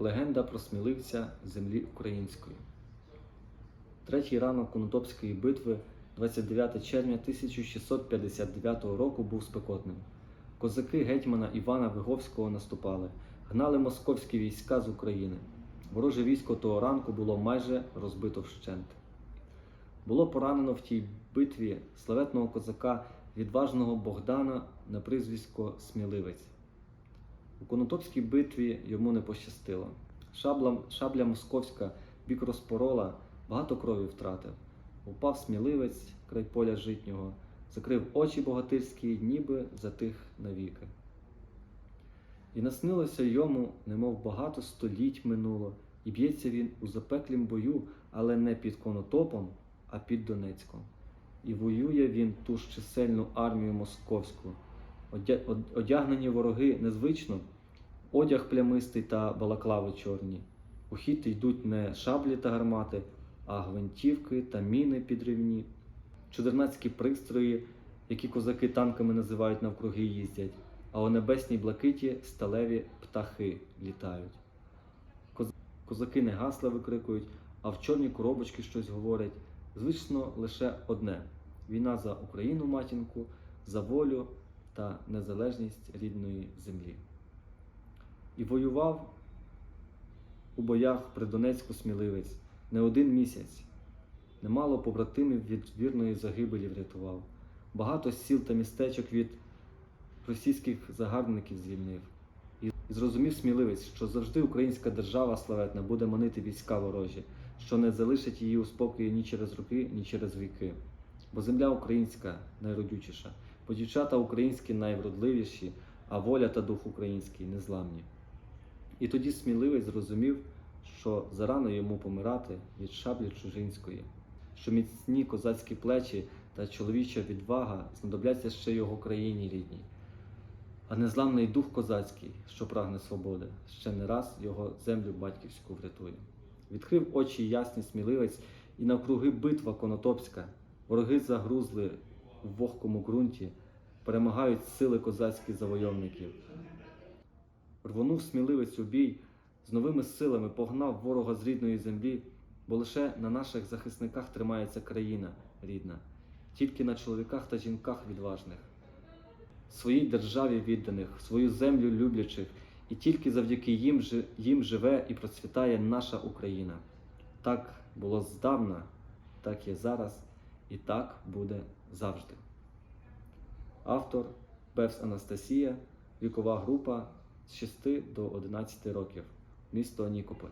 Легенда про сміливця землі української. Третій ранок Конотопської битви, 29 червня 1659 року, був спекотним. Козаки гетьмана Івана Виговського наступали, гнали московські війська з України. Вороже військо того ранку було майже розбито вщент. Було поранено в тій битві славетного козака, відважного Богдана на прізвисько Сміливець. У Конотопській битві йому не пощастило. Шабла, шабля московська бік розпорола, багато крові втратив. Упав сміливець край поля житнього, закрив очі богатирські, ніби затих навіки. І наснилося йому, немов багато століть минуло, і б'ється він у запеклім бою, але не під Конотопом, а під Донецьком. І воює він ту ж чисельну армію московську. Одя- од- Одягнені вороги незвично, одяг плямистий та балаклави чорні. У хід йдуть не шаблі та гармати, а гвинтівки та міни підривні, чудернацькі пристрої, які козаки танками називають навкруги їздять, а у небесній блакиті сталеві птахи літають. Козаки не гасла викрикують, а в чорні коробочки щось говорять. Звично лише одне: війна за Україну матінку, за волю та незалежність рідної землі. І воював у боях при Донецьку сміливець не один місяць. Немало побратимів від вірної загибелі врятував. Багато сіл та містечок від російських загарбників звільнив. І зрозумів сміливець, що завжди українська держава славетна буде манити війська ворожі, що не залишить її у спокої ні через роки, ні через віки. Бо земля українська найродючіша, бо дівчата українські найвродливіші, а воля та дух український незламні. І тоді сміливець зрозумів, що зарано йому помирати від шаблі чужинської, що міцні козацькі плечі та чоловіча відвага знадобляться ще його країні рідній, а незламний дух козацький, що прагне свободи, ще не раз його землю батьківську врятує. Відкрив очі ясний сміливець, і навкруги битва конотопська, вороги загрузли в вогкому ґрунті, перемагають сили козацькі завойовників. Рвонув сміливець у бій, з новими силами погнав ворога з рідної землі, бо лише на наших захисниках тримається країна рідна, тільки на чоловіках та жінках відважних, своїй державі відданих, свою землю люблячих, і тільки завдяки їм, їм живе і процвітає наша Україна. Так було здавна, так є зараз, і так буде завжди. Автор Певс Анастасія, вікова група з 6 до 11 років, місто Нікополь.